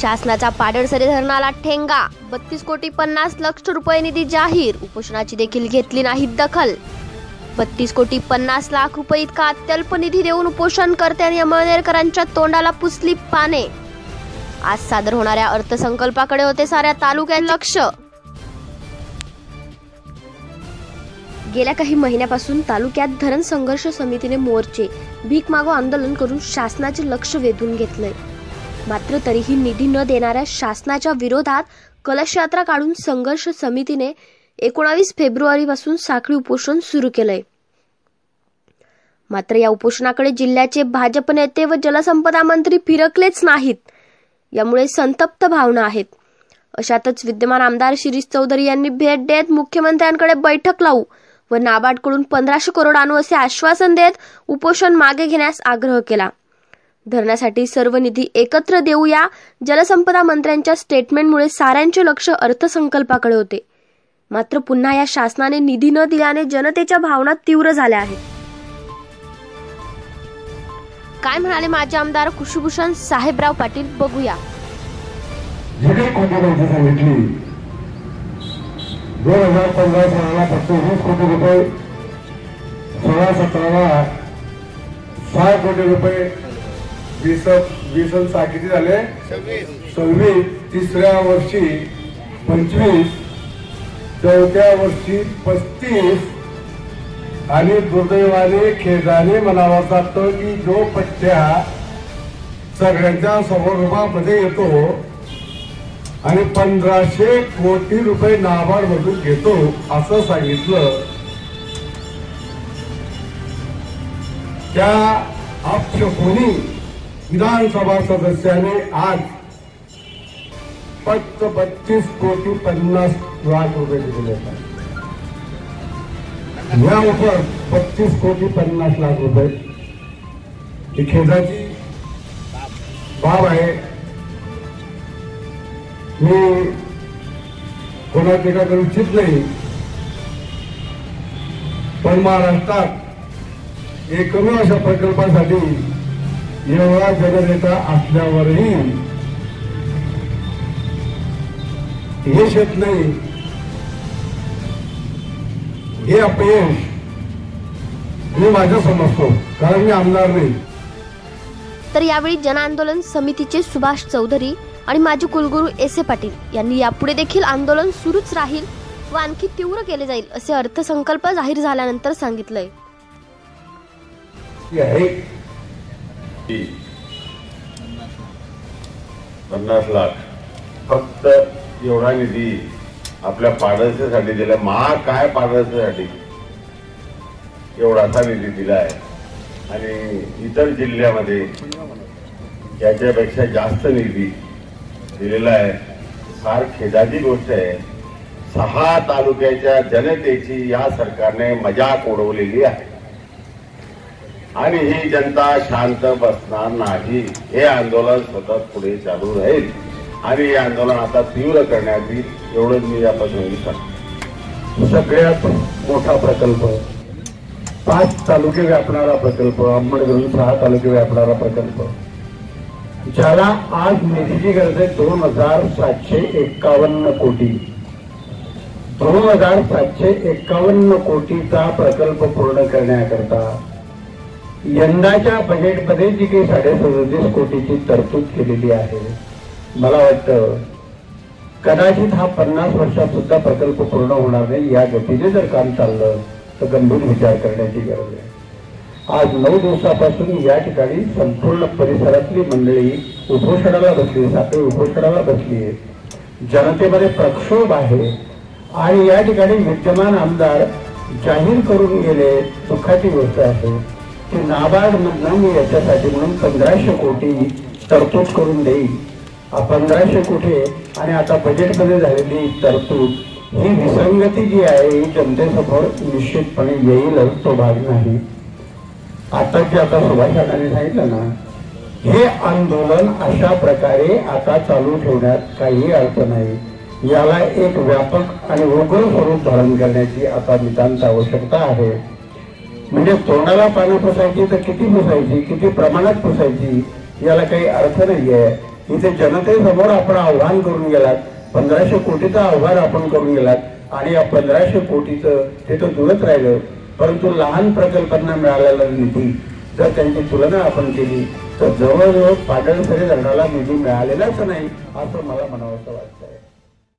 शासनाच्या पाडळसरे धरणाला ठेंगा बत्तीस कोटी पन्नास लक्ष रुपये निधी जाहीर उपोषणाची देखील घेतली नाही दखल. बत्तीस कोटी पन्नास लाख रुपये इतका अत्यल्प निधी देऊन उपोषणकर्त्यांनी आणि अमळनेरकरांच्या तोंडाला पुसली पाने. आज सादर होणाऱ्या अर्थसंकल्पाकडे होते साऱ्या तालुक्यात लक्ष. गेल्या काही महिन्यापासून तालुक्यात धरण संघर्ष समितीने मोर्चे भीक मागो आंदोलन करून शासनाचे लक्ष वेधून घेतलंय. मात्र तरीही निधी न देणाऱ्या शासनाच्या विरोधात कलशयात्रा काढून संघर्ष समितीने एकोणावीस फेब्रुवारीपासून साखळी उपोषण सुरू केलंय. मात्र या उपोषणाकडे जिल्ह्याचे भाजप नेते व जलसंपदा मंत्री फिरकलेच नाहीत. यामुळे संतप्त भावना आहेत. अशातच विद्यमान आमदार शिरीष चौधरी यांनी भेट देत मुख्यमंत्र्यांकडे बैठक लावू व नाबार्डकडून पंधराशे करोड आणू असे आश्वासन देत उपोषण मागे घेण्यास आग्रह केला. धरण्यासाठी सर्व निधी एकत्र देऊया. जलसंपदा मंत्र्यांच्या स्टेटमेंटमुळे साऱ्यांचे लक्ष अर्थसंकल्पाकडे होते. मात्र पुन्हा या शासनाने निधी न दिल्याने जनतेच्या भावना तीव्र झाल्या आहेत. काय म्हणाले माजी आमदार कुशभूषण साहेबराव पाटील? बघूया. दोन हजार पंधरा सालाला फक्त वीस कोटी रुपये सोळा सतराला सहा कोटी रुपये वीस वीस किती झाले? सव्वीस. तिसऱ्या वर्षी पंचवीस. चौथ्या वर्षी पस्तीस. आणि दुर्दैवाने खेदाने म्हणावा साधतो की जो पट्ट्या सगळ्यांच्या समोरामध्ये येतो आणि पंधराशे कोटी रुपये नाबार्ड मधून घेतो असं सांगितलं. त्या अपशकुनी विधानसभा सदस्याने आज फक्त बत्तीस कोटी पन्नास लाख रुपये दिलेले या उपर बत्तीस कोटी पन्नास लाख रुपये. ही खेदाची बाब आहे. मी कोणा टीका करू इच्छित नाही. पण महाराष्ट्रात एकमेव अशा प्रकल्पासाठी एवढा जननेता असल्यावरही यश येत नाही हे अपयश मी माझ्या समजतो कारण मी आमदार नाही. तर यावेळी जनआंदोलन समितीचे सुभाष चौधरी आणि माजी कुलगुरू एस ए पाटील यांनी यापुढे देखील आंदोलन सुरूच राहील व आणखी तीव्र केले जाईल असे अर्थसंकल्प जाहीर झाल्यानंतर सांगितलंय. ही पन्नास लाख. फक्त एवढा निधी आपल्या पाडळसेसाठी दिला. महा काय पाडळसेसाठी एवढासा निधी दिला आहे आणि इतर जिल्ह्यामध्ये याच्यापेक्षा जास्त निधी दिलेला आहे. फार खेदाची गोष्ट आहे. सहा तालुक्याच्या जनतेची या सरकारने मजाक उडवलेली आहे. आणि ही जनता शांत बसणार नाही. हे आंदोलन सतत पुढे चालू राहील. आणि हे आंदोलन आता तीव्र करण्यात येईल एवढंच मी या प्रसंगी सांगतो. सगळ्यात मोठा प्रकल्प पाच तालुके व्यापणारा प्रकल्प अंबडगडून सहा तालुके व्यापणारा प्रकल्प. ज्याला आज निधीची गरज आहे दोन हजार सातशे एक्कावन्न कोटी. दोन हजार सातशे एक्कावन्न कोटीचा प्रकल्प पूर्ण करण्याकरता यंदाच्या बजेटमध्ये जी काही साडे सदतीस कोटीची तरतूद केलेली आहे मला वाटतं कदाचित हा पन्नास वर्षात सुद्धा प्रकल्प पूर्ण होणार नाही. या गतीने जर काम चाललं तर गंभीर विचार करण्याची गरज आहे. आज नऊ दिवसापासून या ठिकाणी संपूर्ण परिसरातली मंडळी उपोषणाला बसली साखळी उपोषणाला बसली आहे. जनतेमध्ये प्रक्षोभ आहे. आणि या ठिकाणी विद्यमान आमदार जाहीर करून गेले दुःखाची गोष्ट आहे. की नाबार्ड मधनं मी याच्यासाठी म्हणून पंधराशे कोटी तरतूद करून देईल पंधराशे कोटी आणि आता बजेटमध्ये झालेली तरतूद ही विसंगती जी आहे ही जनतेसमोर निश्चितपणे येईलच तो भाग नाही. आता जे आता सुभाष सांगितलं ना हे आंदोलन अशा प्रकारे आता चालू ठेवण्यात काही अर्थ नाही. याला एक व्यापक आणि उग्र स्वरूप धारण करण्याची आता नितांत आवश्यकता आहे. म्हणजे तोंडाला पानं पुसायची तर किती पुसायची किती प्रमाणात पुसायची याला काही अर्थ नाही आहे इथे जनतेसमोर आपण आव्हान करून गेलात पंधराशे कोटीचं आव्हान आपण करून गेलात आणि या पंधराशे कोटीचं ते तर दूरच राहिलं. परंतु लहान प्रकल्पांना मिळालेला निधी जर त्यांची तुलना आपण केली तर जवळजवळ पाडळसरी धरणाला निधी मिळालेलाच नाही असं मला म्हणावं वाटतंय.